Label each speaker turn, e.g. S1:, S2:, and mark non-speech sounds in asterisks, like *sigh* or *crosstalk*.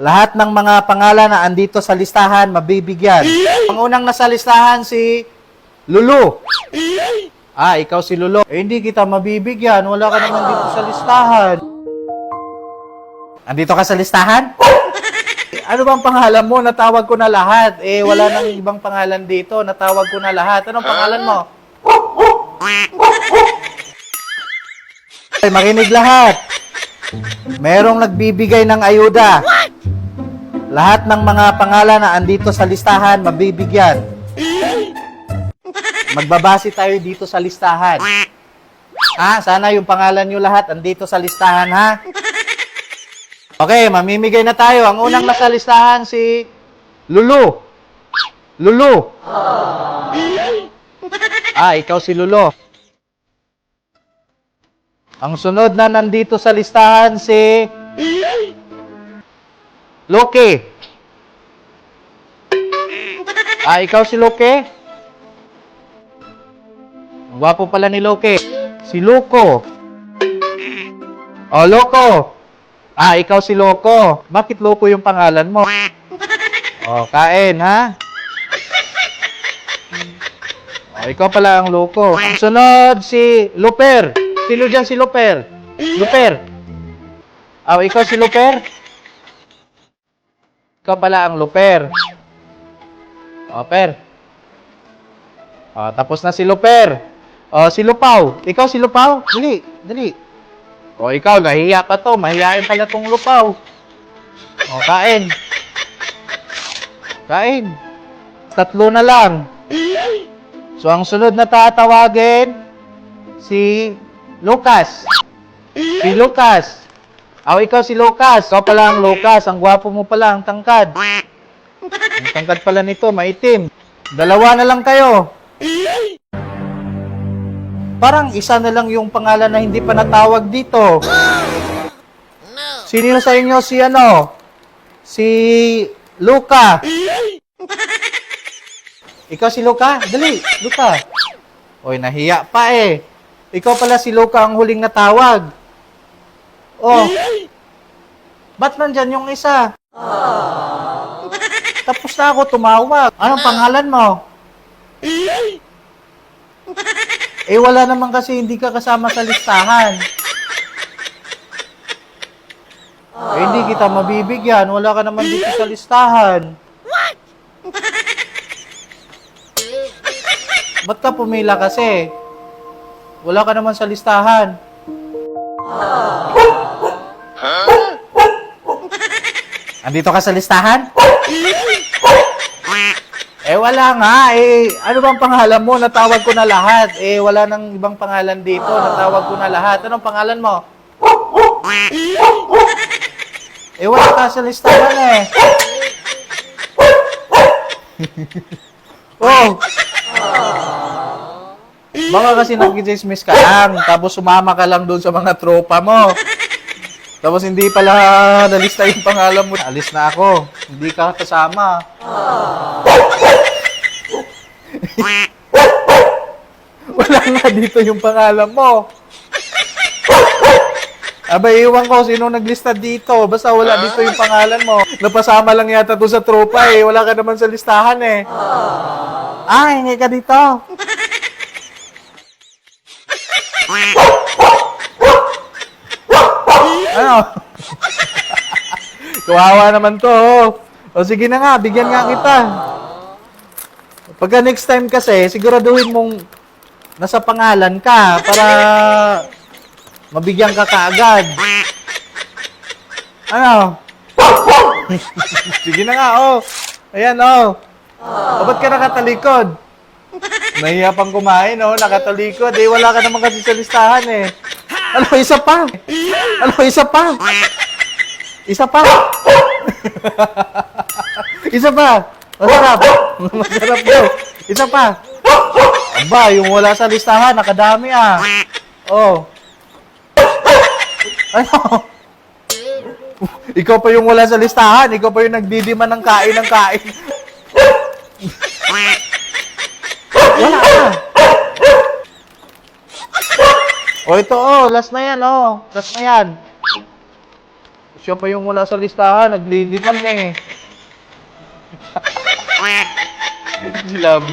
S1: Lahat ng mga pangalan na andito sa listahan, mabibigyan. Ang unang nasa listahan si Lulu. Ah, ikaw si Lulu. Eh, hindi kita mabibigyan. Wala ka naman dito sa listahan. Andito ka sa listahan? Ano bang pangalan mo? Natawag ko na lahat. Eh, wala nang ibang pangalan dito. Natawag ko na lahat. Anong pangalan mo? Ay, makinig lahat. Merong nagbibigay ng ayuda. Lahat ng mga pangalan na andito sa listahan, mabibigyan. Magbabase tayo dito sa listahan. Ha? Sana yung pangalan nyo lahat andito sa listahan, ha? Okay, mamimigay na tayo. Ang unang nasa listahan si Lulu. Lulu. Ah, ikaw si Lulu. Ang sunod na nandito sa listahan si Loki. Ah, ikaw si Loki? Ang Gwapo pala ni Loki. Si Loco. Oh, Loco. Ah, ikaw si Loco. Bakit Loco yung pangalan mo? Oh, kain, ha? Oh, ikaw pala ang Loco. Ang sunod si Luper. Sino dyan si Luper? Luper. Oh, ikaw si Luper? Ikaw pala ang Luper. Oh, Per. Tapos na si Luper. Oh, si Lupaw. Ikaw si Lupaw? Dali, dali. O ikaw, nahiya pa to. Mahihain pala tong lupaw. O, kain. Kain. Tatlo na lang. So, ang sunod na tatawagin, si Lucas. Si Lucas. Aw, ikaw si Lucas. Ikaw pala ang Lucas. Ang gwapo mo pala, ang tangkad. Ang tangkad pala nito, maitim. Dalawa na lang kayo. Parang isa na lang yung pangalan na hindi pa natawag dito. Sino sa inyo si ano? Si Luca. Ikaw si Luca? Dali, Luca. Oy, nahiya pa eh. Ikaw pala si Luca ang huling natawag. Oh. Ba't nandyan yung isa? Tapos na ako tumawag. Anong pangalan mo? Eh, wala naman kasi hindi ka kasama sa listahan. Eh, hindi kita mabibigyan. Wala ka naman dito sa listahan. Ba't ka pumila kasi? Wala ka naman sa listahan. Andito ka sa listahan? Eh wala nga, eh ano bang pangalan mo? Natawag ko na lahat. Eh wala nang ibang pangalan dito. Natawag ko na lahat. Anong pangalan mo? Eh wala ka sa listahan eh. *laughs* oh. Baka kasi nag-dismiss ka lang, tapos sumama ka lang doon sa mga tropa mo. Tapos hindi pala nalista yung pangalan mo. Alis na ako. Hindi ka kasama. *laughs* Wala nga dito yung pangalan mo. Aba, iwan ko sino naglista dito. Basta wala dito yung pangalan mo. Napasama lang yata to sa tropa eh. Wala ka naman sa listahan eh. Ah, hingi ka dito. *laughs* Ano? *laughs* Kawawa naman to. oh. O sige na nga, bigyan nga kita. Pagka next time kasi, siguraduhin mong nasa pangalan ka para mabigyan ka kaagad. Ano? *laughs* sige na nga, oh. Ayan, oh. O, ba't ka nakatalikod? Nahiya pang kumain, oh. Nakatalikod. Eh, wala ka naman kasi sa listahan, eh. Ano, isa pa. Ano, isa pa. Isa pa. isa pa. Masarap. Masarap daw. Isa pa. Aba, yung wala sa listahan, nakadami ah. Oh. Ano? Ikaw pa yung wala sa listahan. Ikaw pa yung nagdidima ng kain ng kain. Wala ka. O ito oh, last na yan oh. Last na yan. Siya pa yung wala sa listahan, naglilipan na eh. *laughs* Love.